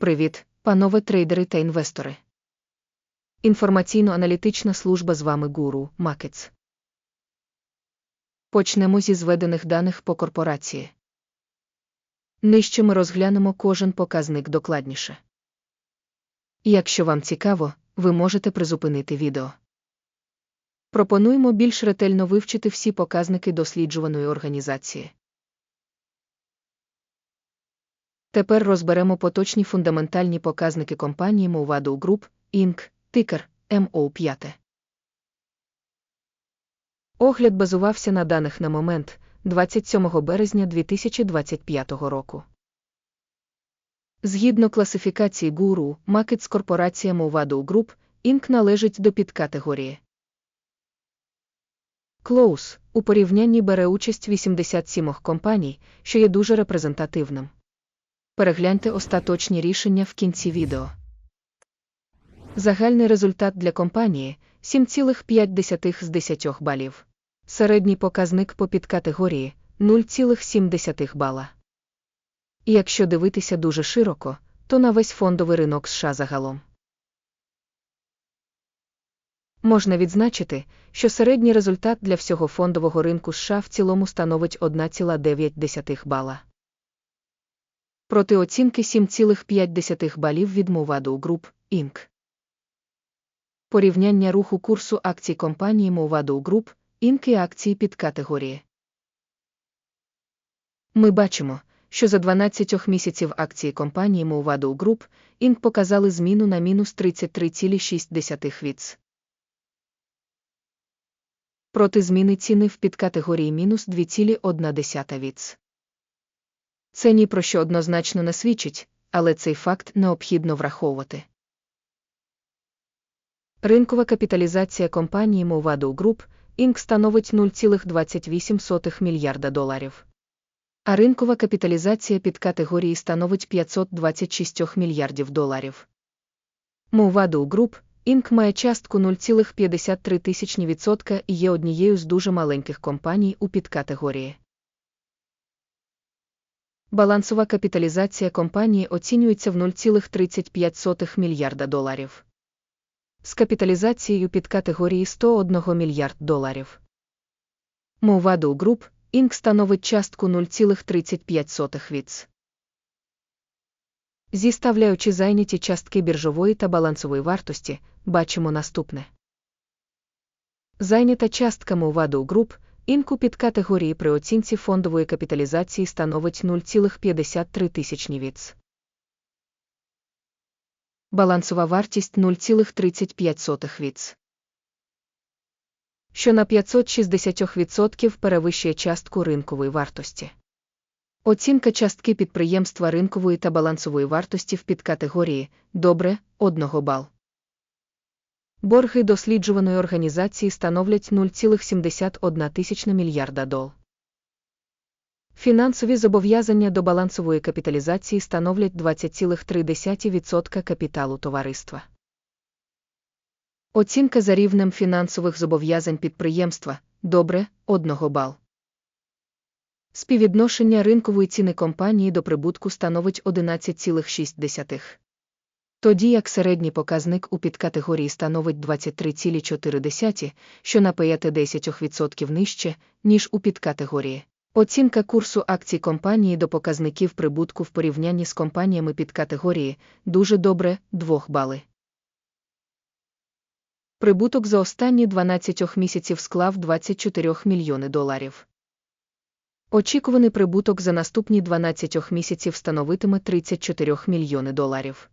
Привіт, панове трейдери та інвестори. Інформаційно-аналітична служба з вами Гуру Макетс. Почнемо зі зведених даних по корпорації. Нижче ми розглянемо кожен показник докладніше. Якщо вам цікаво, ви можете призупинити відео. Пропонуємо більш ретельно вивчити всі показники досліджуваної організації. Тепер розберемо поточні фундаментальні показники компанії Movado Group, Inc., тикер МО5. Огляд базувався на даних на момент 27 березня 2025 року. Згідно класифікації гуру, Макетс корпорація Movado Group, Inc. належить до підкатегорії. Close у порівнянні бере участь 87 компаній, що є дуже репрезентативним. Перегляньте остаточні рішення в кінці відео. Загальний результат для компанії 7,5 з 10 балів. Середній показник по підкатегорії 0,7 бала. І якщо дивитися дуже широко, то на весь фондовий ринок США загалом. Можна відзначити, що середній результат для всього фондового ринку США в цілому становить 1,9 бала. Проти оцінки 7,5 балів від Movado Group, Inc. Порівняння руху курсу акцій компанії Movado Group, Inc. і акції під категорії. Ми бачимо, що за 12 місяців акції компанії Movado Group, Inc. показали зміну на мінус 33,6 віц. Проти зміни ціни в підкатегорії мінус 2,1 віц. Це ні про що однозначно не свідчить, але цей факт необхідно враховувати. Ринкова капіталізація компанії Movado Group, Inc. становить 0,28 мільярда доларів. А ринкова капіталізація під категорії становить 526 мільярдів доларів. Movado Group, Inc. має частку 0,53% і є однією з дуже маленьких компаній у підкатегорії. Балансова капіталізація компанії оцінюється в 0,35 мільярда доларів. З капіталізацією під категорії 101 мільярд доларів. Movado Group, Inc. становить частку 0,35 віц. Зіставляючи зайняті частки біржової та балансової вартості, бачимо наступне. Зайнята частка Movado Group – Інку під категорії при оцінці фондової капіталізації становить 0,53 тисячні віц. Балансова вартість 0,35 віц. Що на 560% перевищує частку ринкової вартості. Оцінка частки підприємства ринкової та балансової вартості в підкатегорії добре 1 бал. Борги досліджуваної організації становлять 0,71 мільярда дол. Фінансові зобов'язання до балансової капіталізації становлять 20,3% капіталу товариства. Оцінка за рівнем фінансових зобов'язань підприємства добре 1 бал. Співвідношення ринкової ціни компанії до прибутку становить 11,6 тоді як середній показник у підкатегорії становить 23,4, що на 5-10% нижче, ніж у підкатегорії. Оцінка курсу акцій компанії до показників прибутку в порівнянні з компаніями підкатегорії дуже добре 2 бали. Прибуток за останні 12 місяців склав 24 мільйони доларів. Очікуваний прибуток за наступні 12 місяців становитиме 34 мільйони доларів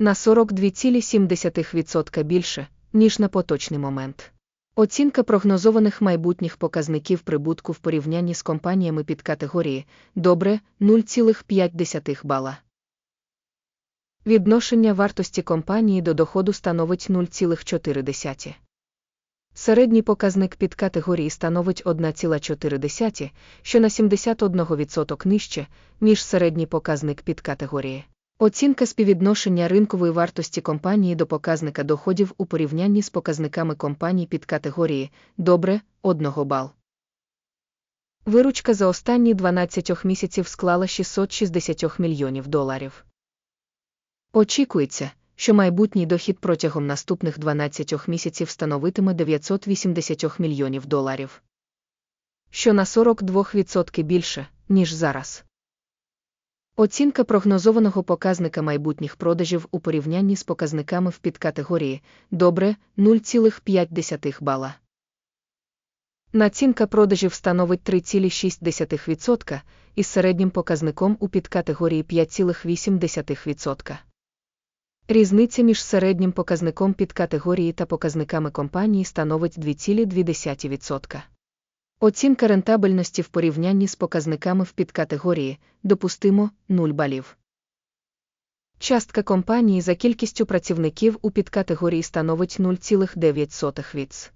на 42,7% більше, ніж на поточний момент. Оцінка прогнозованих майбутніх показників прибутку в порівнянні з компаніями під категорії добре 0,5 бала. Відношення вартості компанії до доходу становить 0,4. Середній показник під категорії становить 1,4, що на 71% нижче, ніж середній показник під категорії. Оцінка співвідношення ринкової вартості компанії до показника доходів у порівнянні з показниками компаній під категорії добре 1 бал. Виручка за останні 12 місяців склала 660 мільйонів доларів. Очікується, що майбутній дохід протягом наступних 12 місяців становитиме 980 мільйонів доларів. Що на 42% більше, ніж зараз. Оцінка прогнозованого показника майбутніх продажів у порівнянні з показниками в підкатегорії добре 0,5 бала. Націнка продажів становить 3,6% із середнім показником у підкатегорії 5,8%. Різниця між середнім показником підкатегорії та показниками компанії становить 2,2%. Оцінка рентабельності в порівнянні з показниками в підкатегорії допустимо 0 балів. Частка компанії за кількістю працівників у підкатегорії становить 0,9 віц.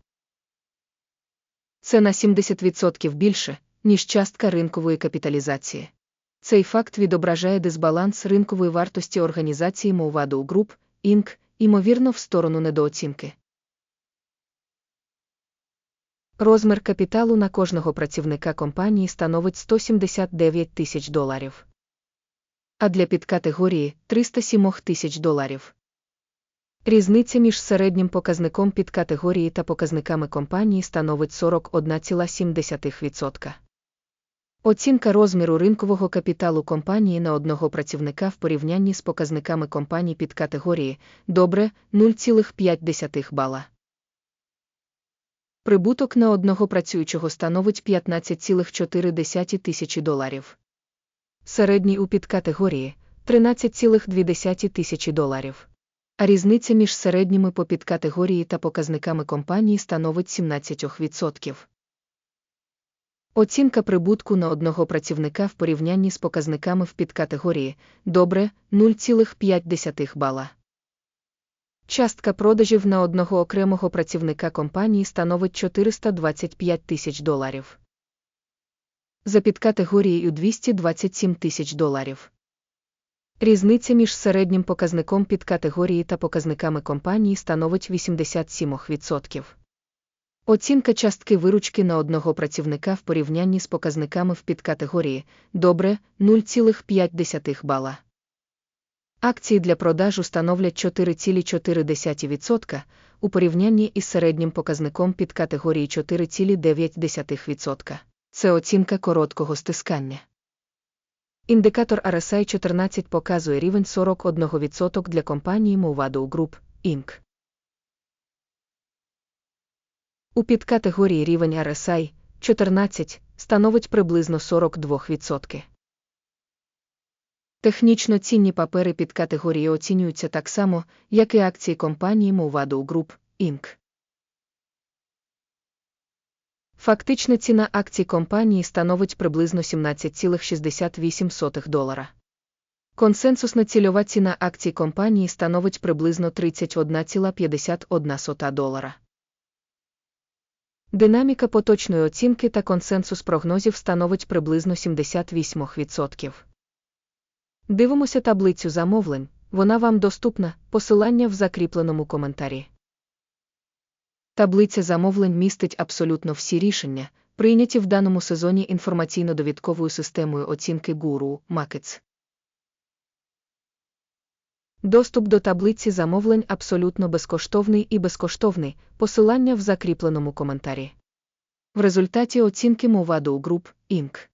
Це на 70% більше, ніж частка ринкової капіталізації. Цей факт відображає дисбаланс ринкової вартості організації Movado Group, Inc., ймовірно, в сторону недооцінки. Розмір капіталу на кожного працівника компанії становить 179 тисяч доларів. А для підкатегорії 307 тисяч доларів. Різниця між середнім показником підкатегорії та показниками компанії становить 41,7%. Оцінка розміру ринкового капіталу компанії на одного працівника в порівнянні з показниками компаній підкатегорії добре 0,5 бала. Прибуток на одного працюючого становить 15,4 тисячі доларів. Середній у підкатегорії 13,2 тисячі доларів. А різниця між середніми по підкатегорії та показниками компанії становить 17%. Оцінка прибутку на одного працівника в порівнянні з показниками в підкатегорії добре 0,5 бала. Частка продажів на одного окремого працівника компанії становить 425 тисяч доларів. За підкатегорією 227 тисяч доларів. Різниця між середнім показником підкатегорії та показниками компанії становить 87%. Оцінка частки виручки на одного працівника в порівнянні з показниками в підкатегорії добре 0,5 бала. Акції для продажу становлять 4,4% у порівнянні із середнім показником підкатегорії 4,9%. Це оцінка короткого стискання. Індикатор RSI 14 показує рівень 41% для компанії Movado Group, Inc. У підкатегорії рівень RSI 14 становить приблизно 42%. Технічно цінні папери під категорії оцінюються так само, як і акції компанії Movado Group, Inc. Фактична ціна акцій компанії становить приблизно 17,68 долара. Консенсусна цільова ціна акцій компанії становить приблизно 31,51 долара. Динаміка поточної оцінки та консенсус прогнозів становить приблизно 78%. Дивимося таблицю замовлень, вона вам доступна, посилання в закріпленому коментарі. Таблиця замовлень містить абсолютно всі рішення, прийняті в даному сезоні інформаційно-довідковою системою оцінки Guru Markets. Доступ до таблиці замовлень абсолютно безкоштовний і безкоштовний, посилання в закріпленому коментарі. В результаті оцінки Movado Group, Inc.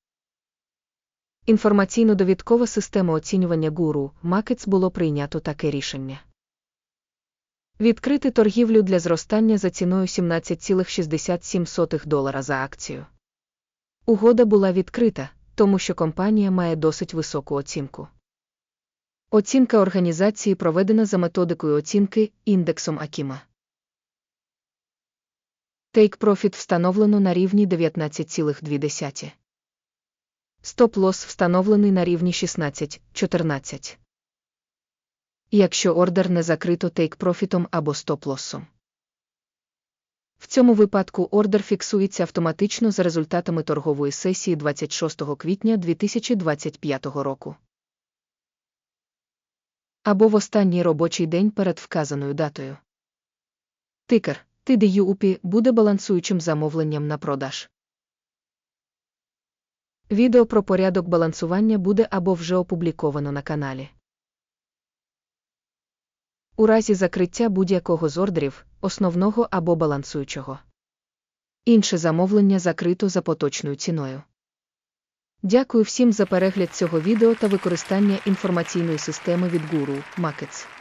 Інформаційно-довідкова система оцінювання Guru Markets було прийнято таке рішення. Відкрити торгівлю для зростання за ціною 17,67 долара за акцію. Угода була відкрита, тому що компанія має досить високу оцінку. Оцінка організації проведена за методикою оцінки індексом Акіма. Profit встановлено на рівні 19,2. Стоп-лосс встановлений на рівні 16-14. Якщо ордер не закрито тейк-профітом або стоп-лоссом. В цьому випадку ордер фіксується автоматично за результатами торгової сесії 26 квітня 2025 року. Або в останній робочий день перед вказаною датою. Тикер TDUUP буде балансуючим замовленням на продаж. Відео про порядок балансування буде або вже опубліковано на каналі. У разі закриття будь-якого з ордерів, основного або балансуючого. Інше замовлення закрито за поточною ціною. Дякую всім за перегляд цього відео та використання інформаційної системи від Guru Markets.